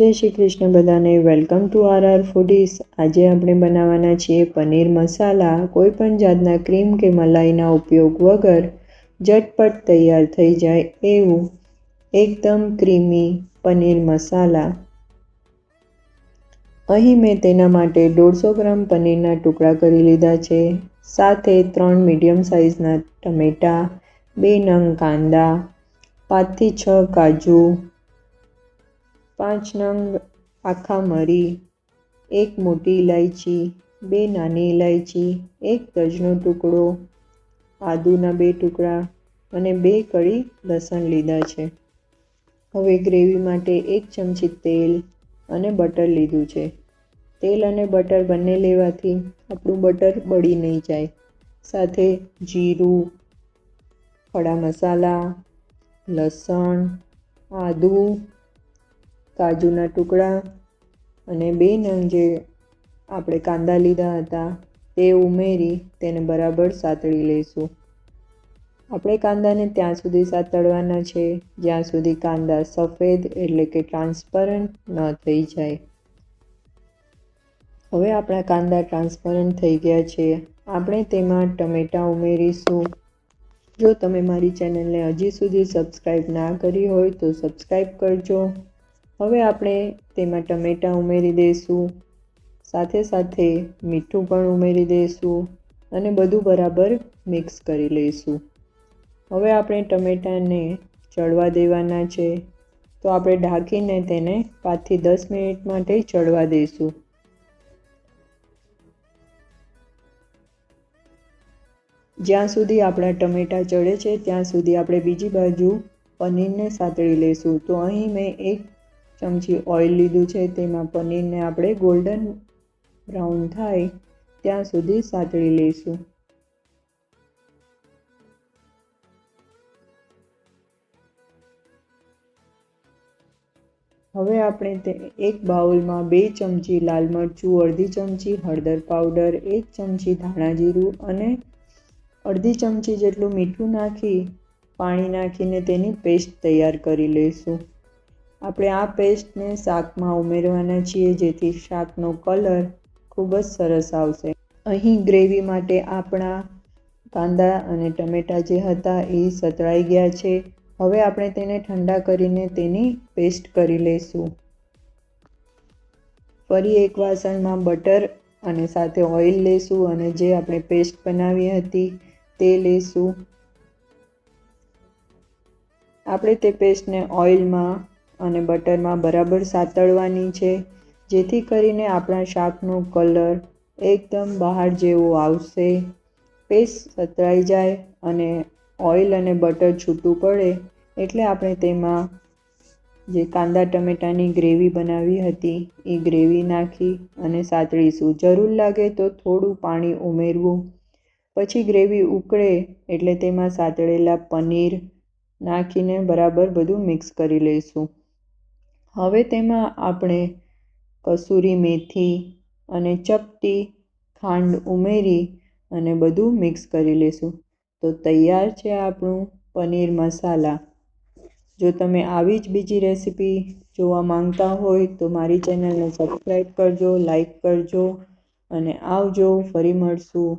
જય શ્રી કૃષ્ણ બધાને. Welcome to R R foodies આજે આપણે બનાવવાના છીએ પનીર મસાલા. કોઈપણ જાતના ક્રીમ કે મલાઈના ઉપયોગ વગર ઝટપટ તૈયાર થઈ જાય એવું એકદમ ક્રીમી પનીર મસાલા. અહીં મેં તેના માટે દોઢસો ગ્રામ પનીરના ટુકડા કરી લીધા છે. સાથે ત્રણ મીડિયમ સાઇઝના ટમેટાં, બે નંગ કાંદા, પાંચથી છ કાજુ પાંચ નંગ આખા મરી. એક મોટી ઇલાયચી બે નાની ઇલાયચી એક તજનો ટુકડો, આદુના બે ટુકડા અને બે કળી લસણ લીધા છે. હવે ગ્રેવી માટે એક ચમચી તેલ અને બટર લીધું છે. તેલ અને બટર બંને લેવાથી આપણું બટર બળી નહીં જાય. સાથે જીરું, ખડા મસાલા, લસણ, આદું કાજુના ટુકડા અને બે નંગ જે આપણે કાંદા લીધા હતા, તે ઉમેરી તેને બરાબર સાતળી લઈશું. આપણે કાંદાને ત્યાં સુધી સાતળવાના છે, જ્યાં સુધી કાંદા સફેદ એટલે કે ટ્રાન્સપરન્ટ ન થઈ જાય. હવે આપણા કાંદા ટ્રાન્સપરન્ટ થઈ ગયા છે. આપણે તેમાં ટમેટાં ઉમેરીશું. જો તમે મારી ચેનલને હજી સુધી સબસ્ક્રાઈબ ના કરી હોય તો સબસ્ક્રાઈબ કરજો. હવે આપણે તેમાં ટમેટાં ઉમેરી દઈશું સાથે સાથે મીઠું પણ ઉમેરી દઈશું અને બધું બરાબર મિક્સ કરી લઈશું. હવે આપણે ટમેટાને ચડવા દેવાના છે. તો આપણે ઢાંકીને તેને પાંચથી દસ મિનિટ માટે ચડવા દઈશું. જ્યાં સુધી આપણા ટમેટાં ચડે છે, ત્યાં સુધી આપણે બીજી બાજુ પનીરને સાતળી લઈશું. તો અહીં મેં એક ચમચી ઓઇલ લીધું છે, તેમાં પનીરને આપણે ગોલ્ડન બ્રાઉન થાય ત્યાં સુધી સાતળી લઈશું. હવે આપણે તે એક બાઉલમાં બે ચમચી લાલ મરચું, અડધી ચમચી હળદર પાવડર, એક ચમચી ધાણા જીરું અને અડધી ચમચી જેટલું મીઠું નાખી, પાણી નાખીને તેની પેસ્ટ તૈયાર કરી લઈશું. આપણે આ પેસ્ટને શાકમાં ઉમેરવાના છીએ, જેથી શાકનો કલર ખૂબ જ સરસ આવશે. અહીં ગ્રેવી માટે આપણા કાંદા અને ટમેટાં જે હતા એ સતળાઈ ગયા છે. હવે આપણે તેને ઠંડા કરીને તેની પેસ્ટ કરી લઈશું. ફરી એક વાસણમાં બટર અને સાથે ઓઇલ લઈશું અને જે આપણે પેસ્ટ બનાવી હતી તે લઈશું આપણે તે પેસ્ટને ઓઇલમાં અને બટરમાં બરાબર સાતળવાની છે, જેથી કરીને આપણા શાકનો કલર એકદમ બહાર જેવો આવશે. પેસ્ટ સતળાઈ જાય અને ઓઇલ અને બટર છૂટું પડે, એટલે આપણે તેમાં જે કાંદા ટમેટાની ગ્રેવી બનાવી હતી, એ ગ્રેવી નાખી અને સાતળીશું જરૂર લાગે તો થોડું પાણી ઉમેરવું. પછી ગ્રેવી ઉકળે, એટલે તેમાં સાતળેલા પનીર નાખીને બરાબર બધું મિક્સ કરી લઈશું. હવે તેમાં આપણે કસૂરી મેથી અને ચપટી ખાંડ ઉમેરી અને બધું મિક્સ કરી લઈશું તો તૈયાર છે આપણું પનીર મસાલા. જો તમે આવી જ બીજી રેસીપી જોવા માંગતા હોય તો મારી ચેનલને સબસ્ક્રાઈબ કરજો લાઈક કરજો અને આવજો. ફરી મળશું.